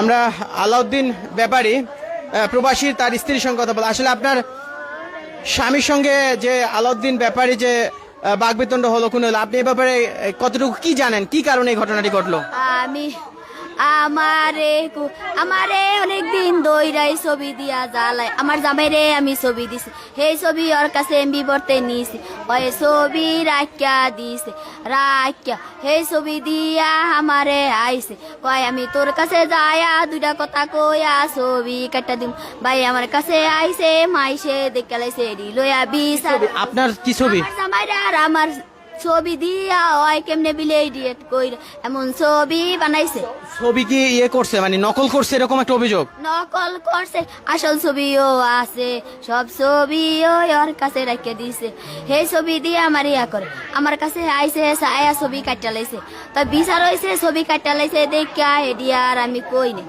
আমরা আলাউদ্দিন ব্যাপারী প্রবাসীর প্রবাসী, তার স্ত্রীর সঙ্গে কথা বলা আসলে আপনার স্বামীর সঙ্গে যে আলাউদ্দিন ব্যাপারী যে বাগবিতণ্ড হলো, কোন আপনি এ ব্যাপারে কতটুকু কি জানেন? কি কারণে এই ঘটনাটি ঘটলো? আমি আমারে আমারে অনেক দিন দইরাই ছবি দিয়া জ্বালাই আমার জামাইরে আমি ছবি দিছি। সেই ছবি ওর কাছে এমবি বর্তে নিছি। ওই ছবি রাখিয়া দিছে রাখিয়া সেই ছবি দিয়া আমারে আইছে। কয় আমি তোর কাছে যায়া দুইটা কথা কইয়া ছবি কাটা দিম। ভাই আমার কাছে আইছে মাইসে দেখে লাইছে লইয়া বিশ আপনার কি ছবি? জামাইরা আর আমার ছবি দিয়া ওই কেমনে বিলে ডিয়েট কইরা এমন ছবি বানাইছে। ছবি কি ইয়ে করছে? মানে নকল করছে এরকম একটা অভিযোগ? নকল করছে আসল ছবিও আছে সব ছবি ওই ওর কাছে রেখে দিছে। সেই ছবি দিয়ে আমার ইয়া করে আমার কাছে আইছে ছায়া ছবি কাটা লাইছে। তো বিচার হয়েছে ছবি কাটা লাইছে দেখা আর আমি কই নাই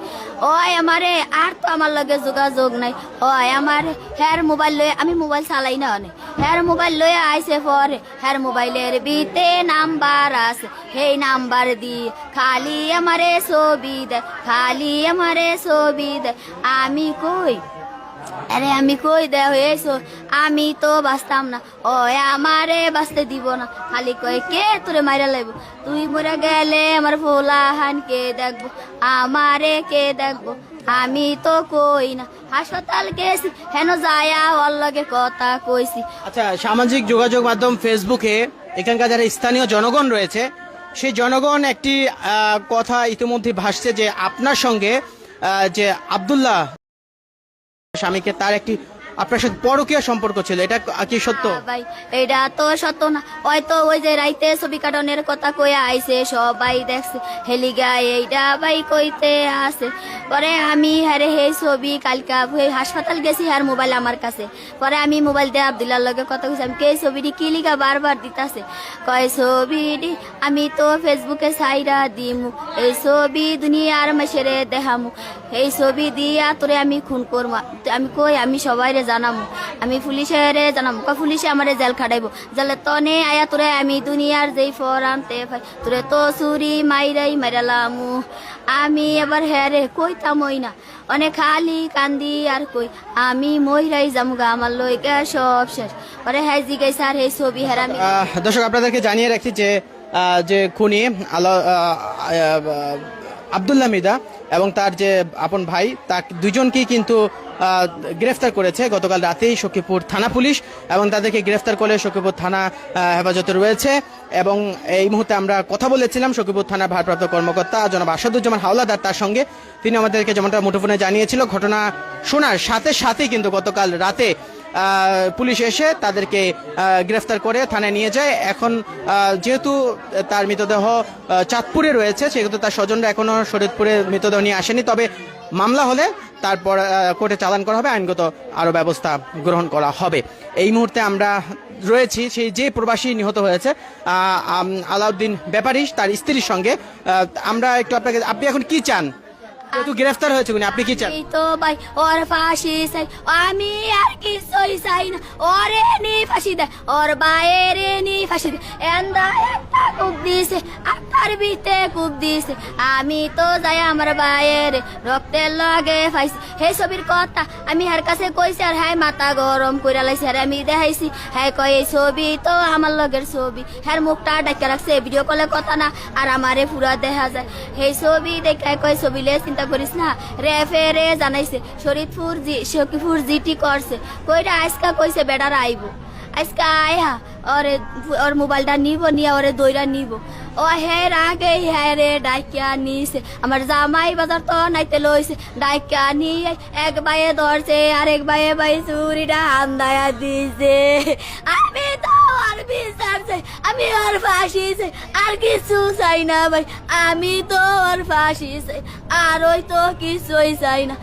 ওই আমারে, আর তো আমার লগে যোগাযোগ নাই। ওই আমার হ্যার মোবাইল লয়ে, আমি মোবাইল চালাই না অনেক। হ্যার মোবাইল লয়ে আইছে পরে হ্যার মোবাইলের বিতে নাম্বার আছে। সেই নাম্বার দি খালি আমারে ছবি দেয় খালি আমারে ছবি দেয় আমি কই? আরে আমি কই দে হয়েছো? আমি তো বাঁচতাম না। ও আমারে বাঁচতে দিব না। খালি কই কে তোরে মাইরা লাইব? তুই মরে গেলে আমার ফোলা হান কে দেখব। আমারে কে দেখব? আমি তো কই না। হাসপাতাল গেছি, হেন যায়া ওর লগে কথা কইছি। আচ্ছা সামাজিক যোগাযোগ মাধ্যম ফেসবুকে এখানকার যারা স্থানীয় জনগণ রয়েছে, সেই জনগণ একটি কথা ইতিমধ্যে ভাসছে যে আপনার সঙ্গে যে আব্দুল্লাহ স্বামীকে তার একটি আপনার সাথে পরকীয় সম্পর্ক ছিল, এটা কি সত্য? না ভাই, এটা তো সত্য না। হয়তো ওই যে রাইতে ছবি কাটনের কথা কইয়া আইছে, সবাই দেখছে, হেলি হেলিগা এইটা ভাই কইতে আছে। পরে আমি হারে হে ছবি, কালকা হাসপাতাল গেছি আর মোবাইল আমার কাছে। পরে আমি মোবাইল দিয়ে আব্দুল্লার লগে কথা কইছি, আমি কে ছবিটি, কি লিগা বারবার দিতাছে? কয়, ছবিটি আমি তো ফেসবুকে সাইরা দিমু, এই ছবি দুনিয়ার মাসেরে দেখামু। এই ছবি দিয়া তোরে আমি খুন করমু। আমি কই? আমি সবাইরে জানামু। আমি পুলিশের জানাম। কয় পুলিশে আমারে জেল খাটাইবো। জেলে তনে আয়া তোরে আমি দুনিয়ার যেই ফর আনতে পাই। তোরে তো চুরি মাইরাই মাইরালামু। আমি এবার হ্যারে কইতাম ওই না। অনেক খালি কান্দি আর কই। আমি মহিলাই যামুগা আমার লইগা সব শেষ। পরে হ্যাঁ জিগাই স্যার এই ছবি হ্যাঁ আমি আহ, দর্শক আপনাদেরকে জানিয়ে রাখছি যে যে খুনি আলা আহ, মিদা এবং তার যে আপন ভাই তা দুজনকেই কিন্তু গ্রেফতার করেছে গতকাল রাতেই সখীপুর থানা পুলিশ এবং তাদেরকে গ্রেফতার করে সখীপুর থানা হেফাজতে রয়েছে এবং এই মুহূর্তে আমরা কথা বলেছিলাম সখীপুর থানার ভারপ্রাপ্ত কর্মকর্তা জনাব আসাদুজ্জামান হাওলাদার তার সঙ্গে। তিনি আমাদেরকে যেমনটা মুঠোফোনে জানিয়েছিল ঘটনা শোনার সাথে সাথেই কিন্তু গতকাল রাতে পুলিশ এসে তাদেরকে গ্রেফতার করে থানায় নিয়ে যায়। এখন যেহেতু তার মৃতদেহ চাঁদপুরে রয়েছে, সেহেতু তার স্বজনরা এখনও শরীরপুরে মৃতদেহ নিয়ে আসেনি। তবে মামলা হলে তারপর কোর্টে চালান করা হবে, আইনগত আরও ব্যবস্থা গ্রহণ করা হবে। এই মুহূর্তে আমরা রয়েছি, সেই যে প্রবাসী নিহত হয়েছে আলাউদ্দিন ব্যাপারী, তার স্ত্রীর সঙ্গে। আমরা একটু আপনাকে, আপনি এখন কি চান? যেহেতু গ্রেফতার হয়েছে উনি, আপনি কি চান? এই তো ভাই, ওর ফাঁসি চাই, আমি আর কিছুই চাই না। ওরে নি ফাঁসি দেয় ওর বাইরে নি ফাঁসি দেয় এন্দা একটা কূপ দিছে ভিতে কূপ দিছে। আমি তো যাই আমার বাইরে রক্তের লগে ফাইছি। সেই ছবির কথা আমি হার কাছে কইছি আর হ্যাঁ মাথা গরম কইরা লাইছি আর আমি দেখাইছি। হ্যাঁ কই এই ছবি তো আমার লগের ছবি। হ্যাঁ মুখটা ডাক্কা রাখছে ভিডিও কলে কথা না, আর আমারে পুরা দেখা যায়। সেই ছবি দেখে কই ছবি লে চিন্তা করিস না। রে ফেরে জানাইছে শরীরপুর জি সখীপুর জিটি করছে। কইরা আজকা কইছে, বেড়ার আইব। আজকা আয়া ওরে ওর মোবাইলটা নিব নিয়ে ওরে দইরা নিব ও হে আগে হ্যাঁ রে ডাইকা নিছে আমার জামাই বাজার তো নাইতে লইছে ডাইকা নিয়ে এক বাইয়ে ধরছে আর এক বাইয়ে বাই চুরিটা আন্দায়া দিছে আমি তো আর বিচার আমি আর ফাঁসি আর কিছু চাই না ভাই আমি তো আর ফাঁসি আর ওই তো কিছুই চাই না